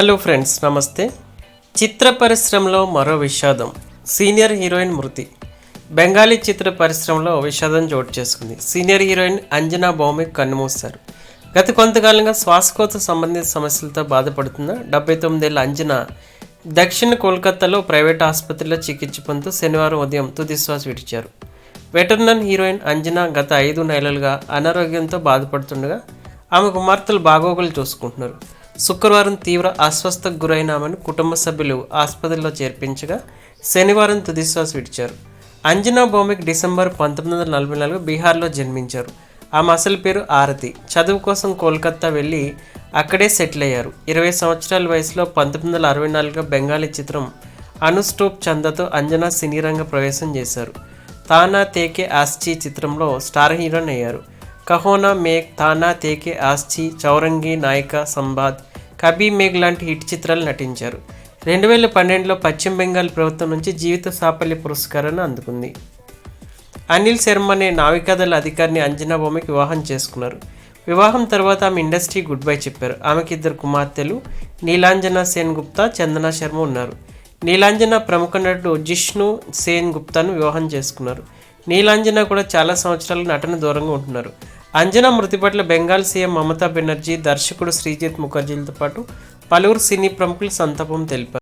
Hello friends నమస్తే. చిత్ర పరిశ్రమలో మరో విషాదం. సీనియర్ హీరోయిన్ మృతి. బెంగాలీ చిత్ర పరిశ్రమలో విషాదం చోటు చేసుకుంది. సీనియర్ హీరోయిన్ అంజనా భౌమిక్ కన్నుమూశారు. గత కొంతకాలంగా శ్వాసకోశ సంబంధిత సమస్యలతో బాధపడుతున్న డెబ్బై తొమ్మిదేళ్ళ అంజనా దక్షిణ కోల్కతాలో ప్రైవేట్ ఆసుపత్రిలో చికిత్స పొందుతూ శనివారం ఉదయం తుదిశ్వాస విడిచారు. వెటర్నన్ హీరోయిన్ అంజనా గత ఐదు నెలలుగా అనారోగ్యంతో బాధపడుతుండగా ఆమె కుమార్తెలు బాగోగులు చూసుకుంటున్నారు. శుక్రవారం తీవ్ర అస్వస్థకు గురైనామని కుటుంబ సభ్యులు ఆసుపత్రిలో చేర్పించగా శనివారం తుదిశ్వాస విడిచారు. అంజనా భౌమిక్ డిసెంబర్ పంతొమ్మిది వందల నలభై నాలుగు బీహార్లో జన్మించారు. ఆమె అసలు పేరు ఆరతి. చదువు కోసం కోల్కత్తా వెళ్ళి అక్కడే సెటిల్ అయ్యారు. ఇరవై సంవత్సరాల వయసులో పంతొమ్మిది వందల అరవై నాలుగులో బెంగాలీ చిత్రం అనుస్టూప్ చందతో అంజనా సినీ రంగ ప్రవేశం చేశారు. తానా తేకే ఆస్చి చిత్రంలో స్టార్ హీరోయిన్ అయ్యారు. కహోనా మేఘ్ తానా తేకే ఆస్చి చౌరంగి నాయిక సంబాద్ కబీ మేఘ్ లాంటి హిట్ చిత్రాలు నటించారు రెండు వేల పన్నెండులో పశ్చిమ బెంగాల్ ప్రభుత్వం నుంచి జీవిత సాఫల్య పురస్కారాన్ని అందుకుంది అనిల్ శర్మ అనే నావికాదళ అధికారిని అంజనా భూమికి వివాహం చేసుకున్నారు వివాహం తర్వాత ఆమె ఇండస్ట్రీ గుడ్ బై చెప్పారు ఆమెకి ఇద్దరు కుమార్తెలు నీలాంజన సేన్ గుప్తా చందన శర్మ ఉన్నారు నీలాంజన ప్రముఖ నటుడు జిష్ణు సేన్ గుప్తాను వివాహం చేసుకున్నారు. నీలాంజన కూడా చాలా సంవత్సరాలు నటన దూరంగా ఉంటున్నారు. అంజనా మృతి పట్ల బెంగాల్ సీఎం మమతా బెనర్జీ దర్శకుడు శ్రీజిత్ ముఖర్జీలతో పాటు పలువురు సినీ ప్రముఖులు సంతాపం తెలిపారు.